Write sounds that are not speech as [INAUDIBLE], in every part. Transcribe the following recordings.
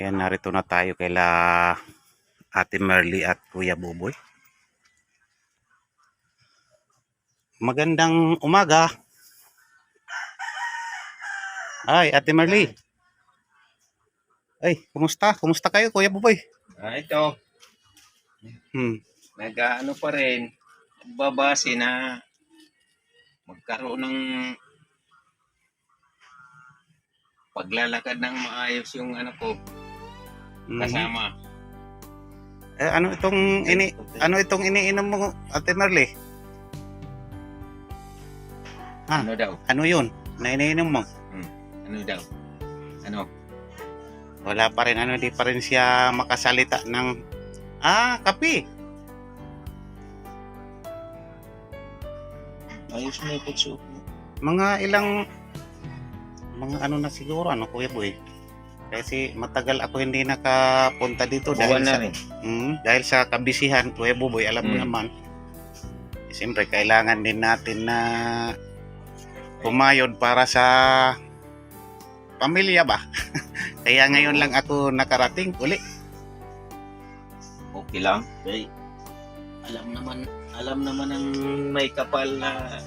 Ayan, narito na tayo kaila Ate Merly at Kuya Buboy. Magandang umaga. Ay, Ate Merly. Ay, kumusta? Kumusta kayo, Kuya Buboy? Ah, ito, Hmm. nag-ano pa rin, babase na magkaroon ng paglalakad ng maayos yung ano ko. Kasama. Eh, ano itong ini ano itong iniinom mo, Ate Merly? Ah. Ano daw? Ano 'yun? Na iniinom mo? Ano daw? Ano? Wala pa rin ano, di pa rin siya makasalita ng ah, kape. Ayos mo yung. Mga ilang mga ano na siguro ano Kuya Boy. Kasi matagal ako hindi nakapunta dito dahil Buwan sa na rin. Mm, dahil sa kabisihan Kuya Buboy, alam mo Mm. naman. Siyempre kailangan din natin na pumayod para sa pamilya ba. [LAUGHS] Kaya ngayon lang ako nakarating uli. Okay lang. Kay, alam naman, alam naman ng may kapal na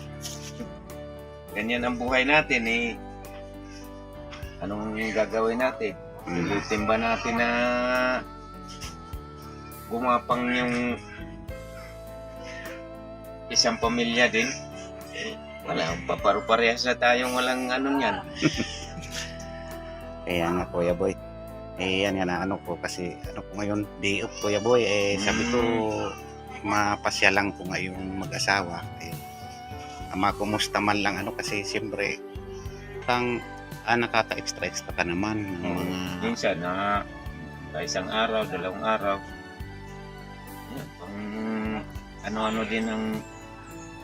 ganyan ang buhay natin eh. Anong gagawin natin? Mm. Ulitin ba natin na gumapang yung isang pamilya din? Eh, wala, paparu-parehas na tayong walang ano niyan. [LAUGHS] Kaya nga Kuya Boy. Eh yan yan ano ko kasi ano ko ngayon day off Kuya Boy eh sabi ko mapasya lang ko ngayong mag-asawa eh ama kumusta man lang ano kasi siyempre pang ah, nakaka-extra extra ka naman ng Oo. mga Minsan na sa isang araw, dalawang araw. Yan, pang ano-ano din ang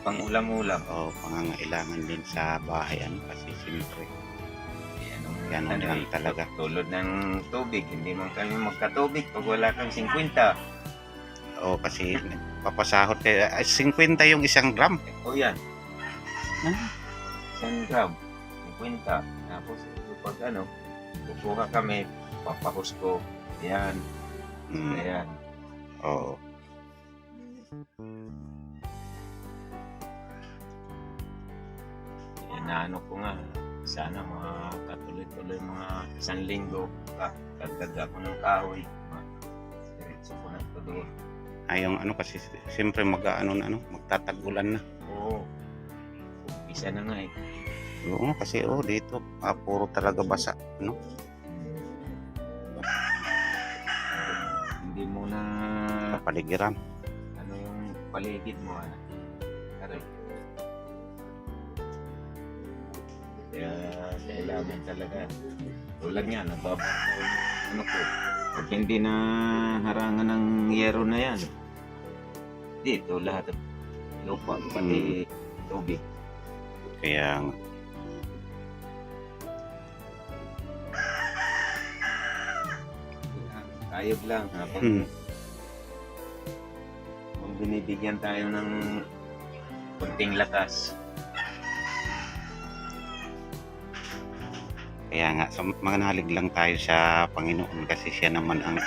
pang ulam-ulam. oh, pangangailangan din sa bahay ano kasi siyempre Yan, ang Ganun ano, lang eh, talaga. Tulad ng tubig, hindi man kami magkatubig pag wala kang 50. oh kasi papasahod kayo ay, 50 yung isang gram O yan, Ah. isang gram, 50. Tapos pag ano, kukuha kami, papahus ko. Yan, mm, ayan. oo Inaano ko nga, sana mga katuloy-tuloy mga isang linggo, kagdag ako ng kahoy. Diretso ko na ito doon. ay yung ano kasi siyempre mag ano na ano magtatagulan na Oo, umpisa na nga eh. Oo, kasi oh, dito ah, puro talaga basa, no? Hindi mo na Kapaligiran. ano yung paligid mo ano. Aray. Kaya kailangan talaga. Tulad nga, nababaw ano ko. Pag hindi na harangan ng yero na yan, dito lahat lupa, pati tubig. Kaya nga. Kayod lang habang Hmm. kung binibigyan tayo ng kunting lakas. Kaya nga, so, mga nalig lang tayo sa Panginoon kasi siya naman ang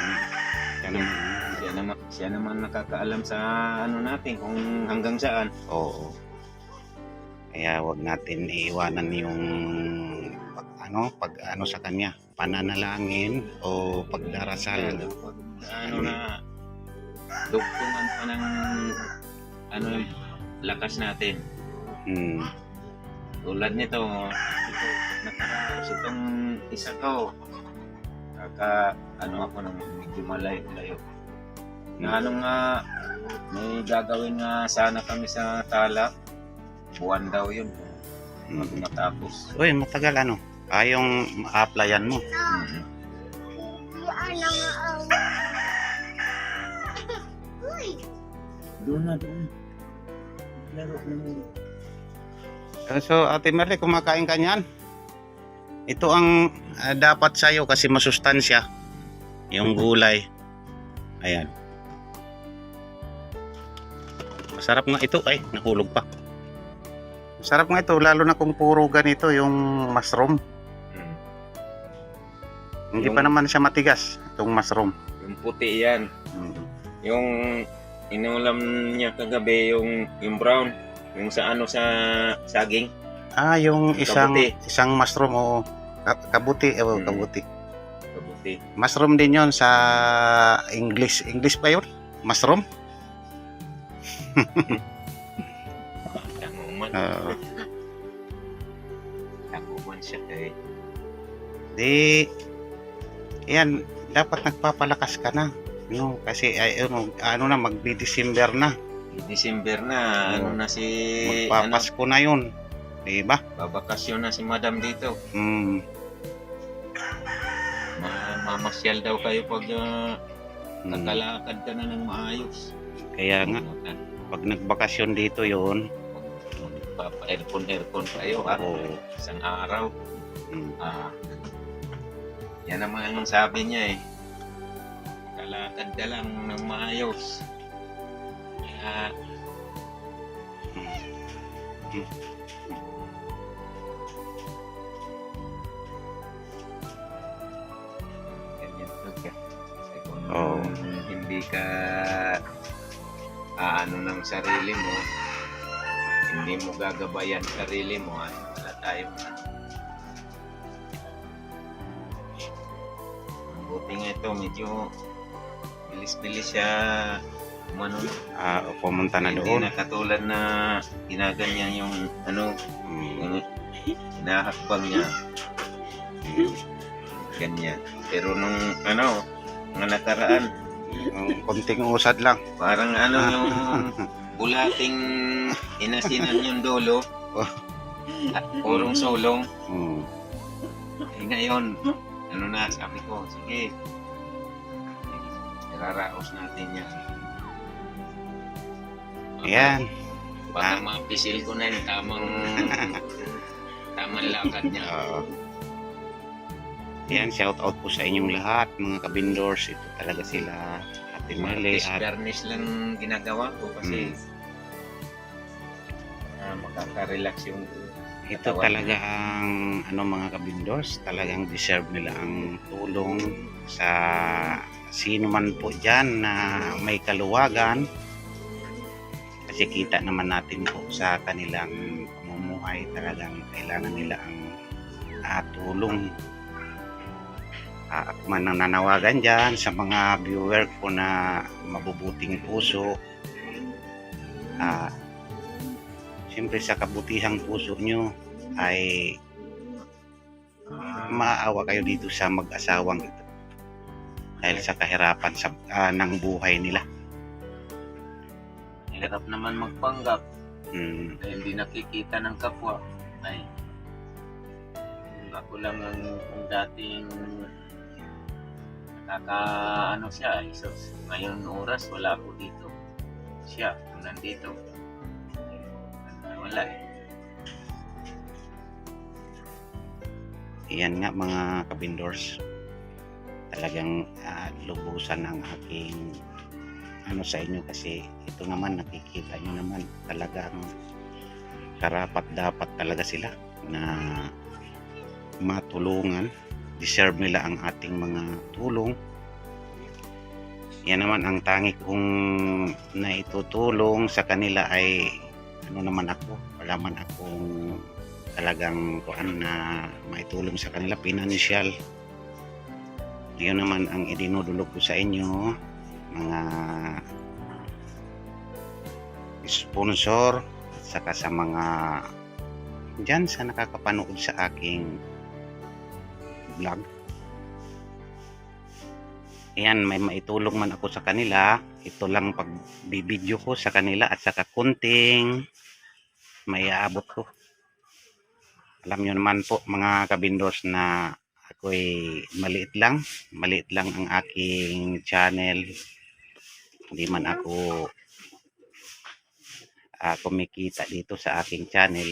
siya naman, Siya naman, siya naman nakakaalam sa ano natin kung hanggang saan. oo. Kaya wag natin iiwanan yung pag, ano, pag ano sa kanya, pananalangin o pagdarasal. Pag ano na dugtungan pa ng ano lakas natin. Hmm. Tulad nito, ito, nakaraos itong isa to. Kaka, ano ako nang medyo malayo-layo. Na ano nga, may gagawin nga sana kami sa talak. Buwan daw yun. Hmm. matapos. Uy, matagal ano? Ayong ma-applyan mo. Mhm. Doon na, doon. So, Ate Merle, kumakain ka niyan? Ito ang uh, dapat sa'yo kasi masustansya. Yung gulay. Ayan. Masarap nga ito. Ay, nahulog pa. Masarap nga ito, lalo na kung puro ganito yung mushroom. Hindi Yung- pa naman siya matigas, itong mushroom. Yung puti yan. Mm. Yung inulam niya kagabi yung yung brown, yung sa ano sa saging, Ah, yung isang Kabuti. isang mushroom o ka- kabuti, o Mm. kabuti. kabuti. Mushroom din 'yon sa English. English ba 'yon? Mushroom? Tanguman. Oo. Tanguman siya kay di yan dapat nagpapalakas ka na. No, kasi ay ano, ano na magbi-December na. December na, Oo. ano na si ano, Magpapasko na 'yun. 'Di ba? babakasyon na si Madam dito. Mm. Ma mamasyal daw kayo pag uh, mm. nakalakad ka na ng maayos. Kaya nga pag nagbakasyon dito 'yon, Papa-aircon-aircon kayo ha. oo. Isang araw. Mm. Ah, yan ang sabi niya eh. Kalakad ka lang ng maayos. Kaya, ganyan ka. Kasi kung Oo. hindi ka aano ng sarili mo, hindi mo gagabayan sarili mo, ano, wala tayong nga ito, medyo bilis-bilis siya umano. Ah, pumunta na Hindi doon. na katulad na ginaganyan yung ano, Mm. yung hinahakbang niya. Mm. Ganyan. Pero nung ano, mga nakaraan, Yung konting usad lang. parang ano yung [LAUGHS] bulating inasinan yung dolo. At purong sulong. Mm. Eh ngayon, ano na, sabi ko, sige, iraraos natin yan. Ayan. Baka mapisil ko na yung tamang, [LAUGHS] tamang lakad niya. Oo. Yan, shout out po sa inyong lahat, mga kabindors. Ito talaga sila, Ate Mali at Bernis lang ginagawa ko kasi ah, makaka-relax yung ito talaga ang ano mga kabindors, talagang deserve nila ang tulong sa sino man po dyan na may kaluwagan. Kasi kita naman natin po sa kanilang pamumuhay talagang kailangan nila ang ah, tulong. Ah, ako man ang nanawagan dyan sa mga viewer ko na mabubuting puso. Ah, Siyempre sa kabutihang puso nyo ay maawa kayo dito sa mag-asawang ito. Dahil sa kahirapan sa, ah, ng buhay nila. hirap naman magpanggap Mm, dahil hindi nakikita ng kapwa. Ay, ako lang ang kung dating nakaka ano siya, isos. Ngayon oras wala ako dito. Siya, nandito. Wala eh. Yan nga mga kabindors. Talagang ah, lubusan ang aking ano sa inyo kasi ito naman nakikita nyo naman talagang karapat dapat talaga sila na matulungan deserve nila ang ating mga tulong yan naman ang tangi kong naitutulong sa kanila ay ano naman ako wala man akong talagang kuan na maitulong sa kanila financial yun naman ang idinudulog ko sa inyo mga sponsor saka sa mga dyan sa nakakapanood sa aking vlog Ayan, may maitulong man ako sa kanila. Ito lang pagbibideo ko sa kanila at saka kunting may aabot ko. Alam nyo naman po mga kabindos na ako'y maliit lang. Maliit lang ang aking channel. Hindi man ako ah, kumikita dito sa aking channel.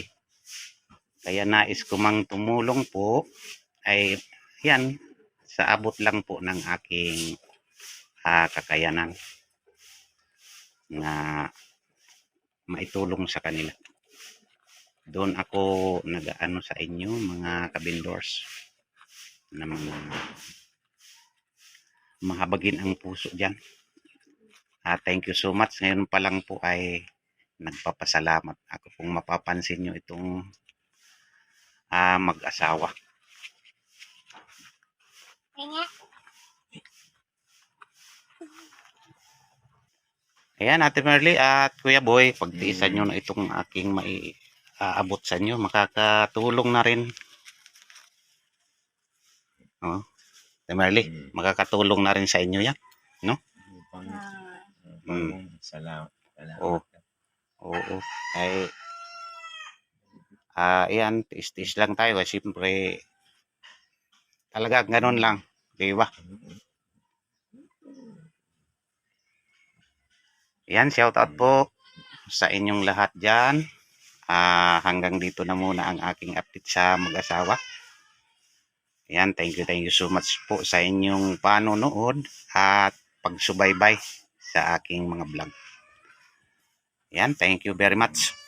Kaya nais ko mang tumulong po ay yan sa abot lang po ng aking ah, kakayanan na maitulong sa kanila. Doon ako nag-ano sa inyo mga kabindors na mga mahabagin ang puso dyan. Ah, thank you so much. Ngayon pa lang po ay nagpapasalamat. Ako pong mapapansin nyo itong ah, mag-asawa. Ayan, Ate Merly at Kuya Boy, pagtiisan nyo na itong aking maiaabot sa inyo. Makakatulong na rin. Oh. Ate Merly, Mm. makakatulong na rin sa inyo yan. Upang, Mm. Salamat. Salamat. Oo. Oo. Ay, ah, yan, tiis-tiis lang tayo. Kasi siyempre, talaga ganun lang. Di ba? Yan, shout out po sa inyong lahat dyan. Ah, hanggang dito na muna ang aking update sa mag-asawa. Yan, thank you, thank you so much po sa inyong panonood at pagsubaybay sa aking mga vlog. Yan, thank you very much.